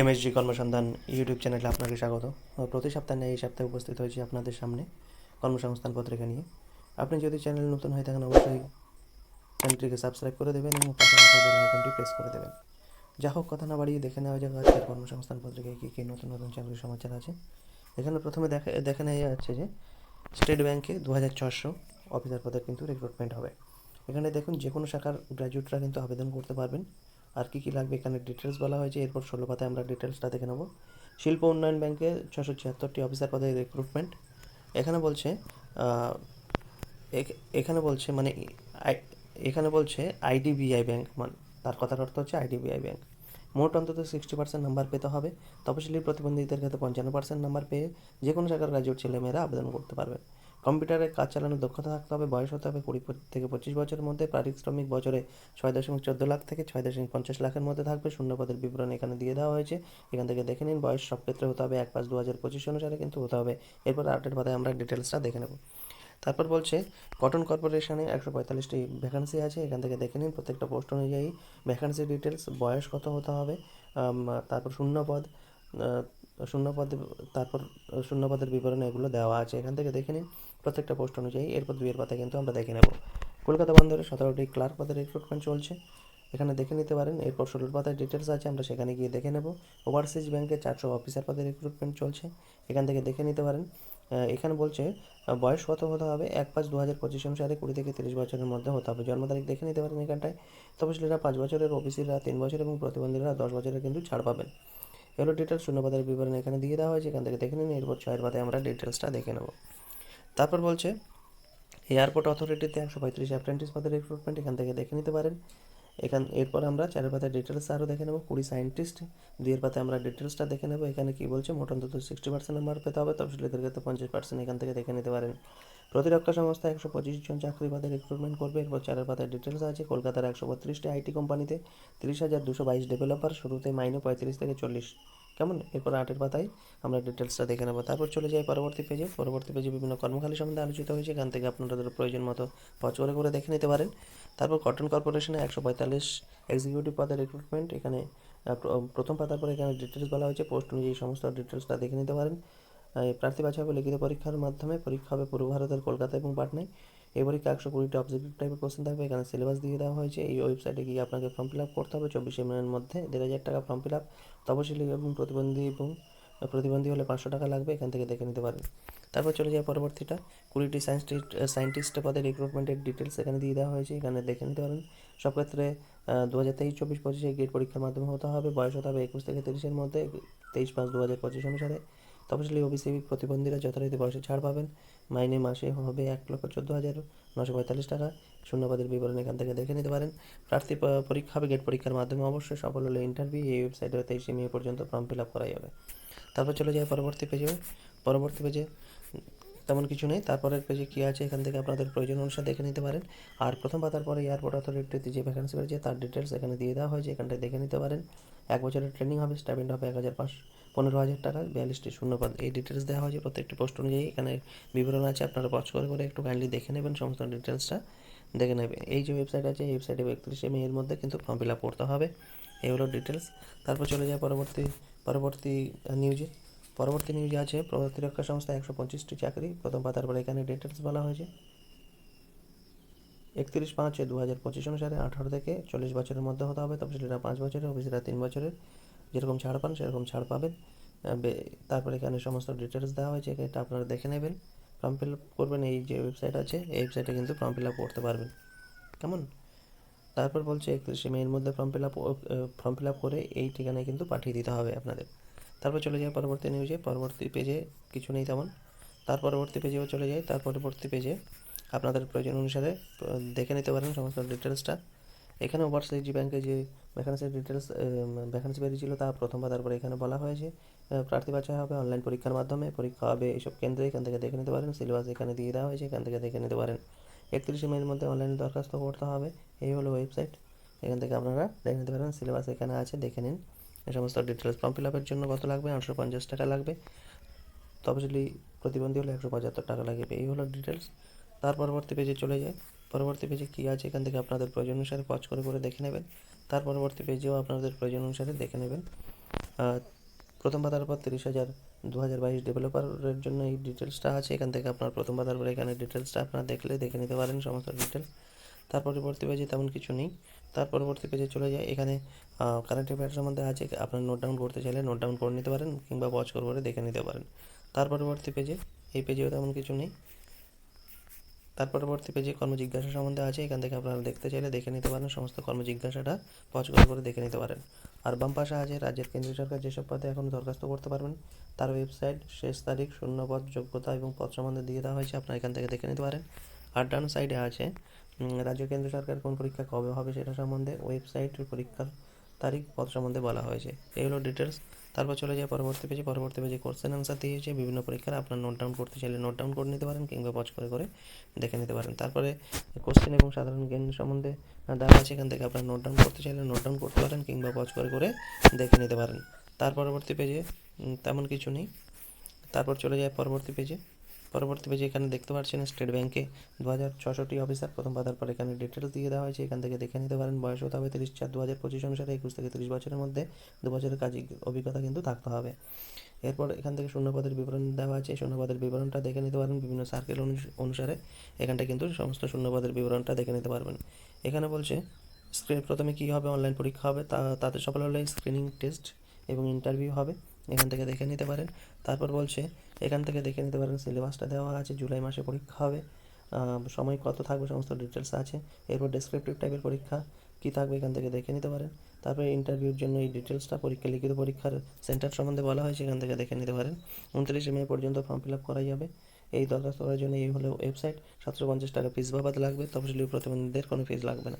MSG কর্মসন্ধান YouTube চ্যানেলে আপনাকে স্বাগত। প্রতি সপ্তাহে এই সপ্তাহে উপস্থিত হয়েছি আপনাদের সামনে কর্মসংস্থান পত্রিকা নিয়ে। আপনি যদি চ্যানেল নতুন হয়ে থাকেন, অবশ্যই চ্যানেলটিকে সাবস্ক্রাইব করে দেবেন এবং পাশে আইকনটি প্রেস করে দেবেন। যা হোক, কথা না বাড়িয়ে দেখে নেওয়া যাক আজকের কর্মসংস্থান পত্রিকায় কী কী নতুন নতুন চাকরির সমাচার আছে। এখানে প্রথমে দেখে দেখে নেওয়া যাচ্ছে যে স্টেট ব্যাংকে দু হাজার ছশো অফিসার পদে কিন্তু রিক্রুটমেন্ট হবে। এখানে দেখুন যে কোনো শাখার গ্র্যাজুয়েটরা কিন্তু আবেদন করতে পারবেন। আর কী কী লাগবে এখানে ডিটেলস বলা হয়েছে। এরপর ষোলো পাতায় আমরা ডিটেলসটা দেখে নেব। শিল্প উন্নয়ন ব্যাংকে ছশো ছিয়াত্তরটি অফিসার পদে রিক্রুটমেন্ট এখানে বলছে এখানে বলছে মানে এখানে বলছে আইডিবিআই ব্যাংক মানে তার কথার অর্থ হচ্ছে আইডিবিআই ব্যাংক। মোট অন্তত সিক্সটি পার্সেন্ট নাম্বার পেতে হবে। তপশিলি প্রতিবন্ধীদের ক্ষেত্রে পঞ্চান্ন পার্সেন্ট নাম্বার পেয়ে যে কোনো শাখার গ্রাজুয়েট ছেলেমেয়েরা আবেদন করতে পারবে কম্পিউটারে কাজ চালানোর দক্ষতা থাকতে হবে, বয়স হতে হবে কুড়ি থেকে পঁচিশ বছরের মধ্যে, পারিশ্রমিক বছরে ছয় দশমিক চোদ্দ লাখ থেকে ছয় দশমিক পঞ্চাশ লাখের মধ্যে থাকবে শূন্য পদের বিবরণ এখানে দিয়ে দেওয়া হয়েছে। এখান থেকে দেখে নিন, বয়স সব ক্ষেত্রে হতে হবে, এক পাঁচ দু হাজার পঁচিশ অনুসারে কিন্তু হতে হবে। এরপর আপডেট বাদে আমরা ডিটেলসটা দেখে নেব। তারপর বলছে, কটন কর্পোরেশনে একশো পঁয়তাল্লিশটি ভ্যাকান্সি আছে। এখান থেকে দেখে নিন, প্রত্যেকটা পোস্ট অনুযায়ী ভ্যাকান্সি ডিটেলস বয়স কত হতে হবে তারপর শূন্য পদ শূন্য পদ তারপর শূন্য পদের বিবরণ এগুলো দেওয়া আছে। এখান থেকে দেখে নিন প্রত্যেকটা পোস্ট অনুযায়ী, এরপর দুইয়ের পাতা কিন্তু আমরা দেখে নেব। কলকাতা বন্দরে সতেরোটি ক্লার্ক পদের রিক্রুটমেন্ট চলছে। এখানে দেখে নিতে পারেন, এরপর ষোলোর পাতায় ডিটেলস আছে, আমরা সেখানে গিয়ে দেখে নেব। ওভারসিজ ব্যাংকে চারশো অফিসার পদে রিক্রুটমেন্ট চলছে। এখান থেকে দেখে নিতে পারেন এখানে বলছে বয়স কত হতে হবে? এক পাঁচ দু হাজার পঁচিশ অনুসারে কুড়ি থেকে তিরিশ বছরের মধ্যে হতে হবে। জন্ম তারিখ দেখে নিতে পারেন এখানটায়। তপশিলীরা পাঁচ বছরের ওবিসিরা তিন বছর এবং প্রতিবন্ধীরা দশ বছরের কিন্তু ছাড় পাবেন। এগুলো ডিটেলস শূন্যপদের বিবরণ এখানে দিয়ে দেওয়া হয়েছে, এখান থেকে দেখে নিন, এরপর ছয়ের পাতায় আমরা ডিটেলসটা দেখে নেব। তারপর বলছে এয়ারপোর্ট অথরিটিতে একশো পঁয়ত্রিশ অ্যাপ্রেন্টিস পদের রিক্রুটমেন্ট এখান থেকে দেখে নিতে পারেন। এখান, এরপর আমরা চারের পাতায় ডিটেলস আরও দেখে নেব। কুড়ি সায়েন্টিস্ট দুইয়ের পাতায় আমরা ডিটেলসটা দেখে নেব। এখানে কী বলছে, মোট অন্তত সিক্সটি পার্সেন্ট নাম্বার পেতে হবে। তফসিলিদের ক্ষেত্রে পঞ্চাশ পার্সেন্ট এখান থেকে দেখে নিতে পারেন। প্রতিরক্ষা সংস্থা একশো পঁচিশ জন চাকরি পদে রিক্রুটমেন্ট করবে। এরপর চারের পাতায় ডিটেলস আছে। কলকাতার একশো বত্রিশটি আইটি কোম্পানিতে তিরিশ হাজার দুশো বাইশ ডেভেলপার শুরুতে মাইনে পঁয়ত্রিশ থেকে চল্লিশ। কেমন? এরপর আটের পাতায় আমরা ডিটেলসটা দেখে নেব। তারপর চলে যাই পরবর্তী পেজে পরবর্তী পেজে বিভিন্ন কর্মখালী সম্বন্ধে আলোচিত হয়েছে। এখান থেকে আপনাদের প্রয়োজন মতো পচ করে করে দেখে নিতে পারেন। তারপর কটন কর্পোরেশনে একশো পঁয়তাল্লিশ এক্সিকিউটিভ পদের রিক্রুটমেন্ট এখানে প্রথম পাতার পরে এখানে ডিটেলস বলা হয়েছে। পোস্ট অনুযায়ী সমস্ত ডিটেলসটা দেখে নিতে পারেন। প্রার্থী বাছাই হবে লিখিত পরীক্ষার মাধ্যমে পরীক্ষা হবে পূর্ব ভারতের কলকাতা এবং পাটনায়। এই পরীক্ষা একশো কুড়িটা অবজেক্টিভ টাইপের কোশ্চেন থাকবে। এখানে সিলেবাস দিয়ে দেওয়া হয়েছে। এই ওয়েবসাইটে গিয়ে আপনাকে ফর্ম ফিল আপ করতে হবে। চব্বিশে মিনিটের মধ্যে দেড় হাজার টাকা ফর্ম ফিল আপ তপশিলি এবং প্রতিবন্ধী এবং প্রতিবন্ধী হলে পাঁচশো টাকা লাগবে। এখান থেকে দেখে নিতে পারেন। তারপর চলে যায় পরবর্তীটা। কুড়িটি সায়েন্টিস্ট সায়েন্টিস্ট পদে রিক্রুটমেন্টের ডিটেলস এখানে দিয়ে দেওয়া হয়েছে। এখানে দেখে নিতে পারেন। সব ক্ষেত্রে দু হাজার তেইশ, চব্বিশ, পঁচিশে গেট পরীক্ষার মাধ্যমে হতে হবে। বয়স হতে হবে একুশ থেকে তিরিশের মধ্যে। তেইশ পাঁচ দু হাজার পঁচিশ অনুসারে। তপশিলি ওবিসি প্রতিবন্ধীরা যথারীতি বয়সে ছাড় পাবেন। মাইনে মাসে হবে এক লক্ষ চোদ্দ হাজার নশো পঁয়তাল্লিশ টাকা। শূন্যপদের বিবরণ এখান থেকে দেখে নিতে পারেন। প্রার্থী পরীক্ষা হবে, গেট পরীক্ষার মাধ্যমে অবশ্যই সফল হলে ইন্টারভিউ এই ওয়েবসাইটে তেইশে মে পর্যন্ত ফর্ম ফিল আপ করা যাবে তারপর চলে যায় পরবর্তী পেজে পরবর্তী পেজে তেমন কিছু নেই। তারপরের পেজে কী আছে এখান থেকে আপনাদের প্রয়োজন অনুসারে দেখে নিতে পারেন। আর প্রথম পাতার পরে এয়ারপোর্ট অথরিটিতে যে ভ্যাকেন্সি রয়েছে, তার ডিটেলস এখানে দিয়ে দেওয়া হয়েছে। এখানটায় দেখে নিতে পারেন। এক বছরের ট্রেনিং হবে স্টাইপেন্ড হবে এক হাজার পাঁচ পনেরো হাজার টাকা, বিয়াল্লিশটি শূন্যপদ। এই ডিটেলস দেওয়া হয়েছে, প্রত্যেকটি পোস্ট অনুযায়ী এখানে বিবরণ আছে, আপনারা পজ করে করে একটু কাইন্ডলি দেখে নেবেন সমস্ত ডিটেলসটা দেখে নেবে এই যে ওয়েবসাইট আছে, এই ওয়েবসাইটে একত্রিশে মে এর মধ্যে কিন্তু ফর্ম ফিল আপ করতে হবে, এই হলো ডিটেলস তারপর চলে যায় পরবর্তী পরবর্তী নিউজে পরবর্তী নিউজে আছে, প্রতিরক্ষা সংস্থা একশো পঁচিশটি চাকরি, প্রথম পাতার পরে এখানে ডিটেলস বলা হয়েছে। একত্রিশ পাঁচ দু হাজার পঁচিশ অনুসারে আঠারো থেকে চল্লিশ বছরের মধ্যে হতে হবে, তফসিলিরা পাঁচ বছরের, অফিসিরা তিন বছরের। যেরকম ছাড় পান, সেরকম ছাড় পাবেন। তারপরে এখানে সমস্ত ডিটেলস দেওয়া হয়েছে, এটা আপনারা দেখে নেবেন। ফর্ম ফিল আপ করবেন, এই যে ওয়েবসাইট আছে, এই ওয়েবসাইটে কিন্তু ফর্ম ফিল আপ করতে পারবেন। কেমন? তারপর বলছে, একত্রিশে মের মধ্যে form fill up form fill up করে এই ঠিকানায় কিন্তু পাঠিয়ে দিতে হবে আপনাদের। তারপর চলে যায় পরবর্তী নিউজে পরবর্তী পেজে কিছু নেই তেমন। তার পরবর্তী পেজেও চলে যায়, তার পরবর্তী পেজে আপনাদের প্রয়োজন অনুসারে দেখে নিতে পারেন সমস্ত ডিটেলসটা এখানে ওভারসিজ ব্যাংকে যে ভ্যাকান্সির ডিটেলস ভ্যাকান্সি বেরিয়েছিল তা প্রথম বা তারপরে এখানে বলা হয়েছে। প্রার্থী বাছাই হবে অনলাইন পরীক্ষার মাধ্যমে। পরীক্ষা হবে এইসব কেন্দ্রে, এখান থেকে দেখে নিতে পারেন। সিলেবাস এখানে দিয়ে দেওয়া হয়েছে, এখান থেকে দেখে নিতে পারেন। একত্রিশে মের মধ্যে অনলাইনে দরখাস্ত করতে হবে। এই হলো ওয়েবসাইট এখান থেকে আপনারা দেখে নিতে পারেন সিলেবাস এখানে আছে, দেখে নিন। এ সমস্ত ডিটেলস ফর্ম ফিল আপের জন্য কত লাগবে? আটশো পঞ্চাশ টাকা লাগবে। তবে যদি প্রতিবন্ধী হলে একশো পঁচাত্তর টাকা লাগবে। এই হলো ডিটেলস তার পরবর্তী পেজে চলে যায় পরবর্তী পেজে কী আছে, এখান থেকে আপনাদের প্রয়োজন অনুসারে পজ করে করে দেখে নেবেন। তার পরবর্তী পেজেও আপনাদের প্রয়োজন অনুসারে দেখে নেবেন। প্রথম পাতার পর তিরিশ হাজার দু হাজার বাইশ ডেভেলপারের জন্য এই ডিটেলসটা আছে। এখান থেকে আপনার প্রথম পাতার পর এখানে ডিটেলসটা আপনারা দেখলে দেখে নিতে পারেন সমস্ত ডিটেলস তার পরবর্তী পেজে তেমন কিছু নেই। তার পরবর্তী পেজে চলে যায় এখানে কারেন্ট অ্যাফেয়ার্স সম্বন্ধে আছে। আপনার নোট ডাউন করতে চাইলে নোট ডাউন করে নিতে পারেন কিংবা করে করে দেখে নিতে পারেন। তার পরবর্তী পেজে এই পেজেও তেমন কিছু নেই। তার পরবর্তী পেজে কর্মজিজ্ঞাসা সম্বন্ধে আছে, এখান থেকে আপনারা দেখতে চাইলে দেখে নিতে পারেন, সমস্ত কর্মজিজ্ঞাসাটা পজ করে করে দেখে নিতে পারেন। আর বাম পাশে আছে রাজ্যের কেন্দ্রীয় সরকার যেসব পদে এখন দরখাস্ত করতে পারবেন, তার ওয়েবসাইট শেষ তারিখ শূন্য পদ যোগ্যতা এবং পদ সম্বন্ধে দিয়ে দেওয়া হয়েছে, আপনারা এখান থেকে দেখে নিতে পারেন। আর ডান সাইডে আছে রাজ্য কেন্দ্র সরকার কোন পরীক্ষা কবে হবে সেটা সম্বন্ধে ওয়েবসাইট পরীক্ষার তারিখ, পদ সম্বন্ধে বলা হয়েছে। এই হলো ডিটেলস তারপর চলে যায় পরবর্তী পেজে পরবর্তী পেজে কোশ্চেন আনসার দিয়েছে বিভিন্ন পরীক্ষার আপনার নোট ডাউন করতে চাইলে নোট ডাউন করে নিতে পারেন কিংবা পজ করে করে দেখে নিতে পারেন। তারপরে কোশ্চেন এবং সাধারণ জ্ঞান সম্বন্ধে দেওয়া আছে, এখান থেকে আপনার নোট ডাউন করতে চাইলে নোট ডাউন করতে পারেন কিংবা পজ করে করে দেখে নিতে পারেন। তার পরবর্তী পেজে তেমন কিছু নেই। তারপর চলে যায় পরবর্তী পেজে পরবর্তী পেজে এখানে দেখতে পাচ্ছেন স্টেট ব্যাংকে দু হাজার ছষট্টি অফিসার। প্রথম পাতার পর এখানে ডিটেলস দিয়ে দেওয়া হয়েছে। এখান থেকে দেখে নিতে পারেন, বয়স হতে হবে তিরিশ চার দু হাজার পঁচিশ অনুসারে একুশ থেকে তিরিশ বছরের মধ্যে দু বছরের কাজ অভিজ্ঞতা কিন্তু থাকতে হবে। এরপর এখান থেকে শূন্যপদের বিবরণ দেওয়া আছে শূন্যপদের বিবরণটা দেখে নিতে পারেন, বিভিন্ন সার্কেল অনুসারে এখানটা কিন্তু সমস্ত শূন্যপদের বিবরণটা দেখে নিতে পারবেন। এখানে বলছে স্ক্রিন প্রথমে কী হবে অনলাইন পরীক্ষা হবে, তা, তাতে সফল হলে স্ক্রিনিং টেস্ট এবং ইন্টারভিউ হবে। এখান থেকে দেখে নিতে পারেন। তারপর বলছে, এখান থেকে দেখে নিতে পারেন, সিলেবাসটা দেওয়া আছে, জুলাই মাসে পরীক্ষা হবে। সময় কত থাকবে, সমস্ত ডিটেলস আছে। এরপর ডেসক্রিপটিভ টাইপের পরীক্ষা কী থাকবে, এখান থেকে দেখে নিতে পারেন। তারপরে ইন্টারভিউর জন্য এই ডিটেলসটা পরীক্ষা, লিখিত পরীক্ষার সেন্টার সম্বন্ধে বলা হয়েছে এখান থেকে দেখে নিতে পারেন। উনত্রিশে মে পর্যন্ত ফর্ম ফিল আপ করা যাবে এই দরখাস্ত করার জন্য এই হলো ওয়েবসাইট সাতশো পঞ্চাশ টাকা ফিস বাবাদ লাগবে। তফসিলি প্রতিবন্ধীদের কোনো ফিস লাগবে না।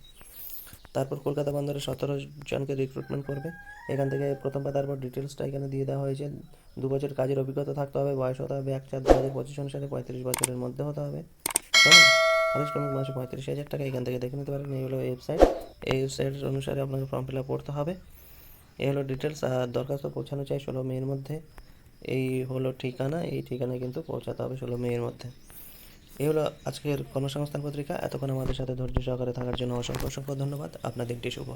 তারপর কলকাতা বন্দরে সতেরো জনকে রিক্রুটমেন্ট করবে। এখান থেকে প্রথম পাতার পর ডিটেলসটা এখানে দিয়ে দেওয়া হয়েছে। দু বছর কাজের অভিজ্ঞতা থাকতে হবে, বয়স হতে হবে এক চার, দু হাজার পঁচিশ অনুসারে পঁয়ত্রিশ বছরের মধ্যে হতে হবে। হ্যাঁ পারিশ্রমিক মাসে পঁয়ত্রিশ হাজার টাকা এখান থেকে দেখে নিতে পারেন। এই হলো ওয়েবসাইট এই ওয়েবসাইট অনুসারে আপনাকে ফর্ম ফিল আপ করতে হবে। এই হলো ডিটেলস আর দরখাস্ত পৌঁছানো চাই ষোলো মেয়ের মধ্যে। এই হলো ঠিকানা। এই ঠিকানায় কিন্তু পৌঁছাতে হবে ষোলো মেয়ের মধ্যে। এই হলো আজকের কর্মসংস্থান পত্রিকা এতক্ষণ আমাদের সাথে ধৈর্য সহকারে থাকার জন্য অসংখ্য অসংখ্য ধন্যবাদ আপনার দিনটি শুভ।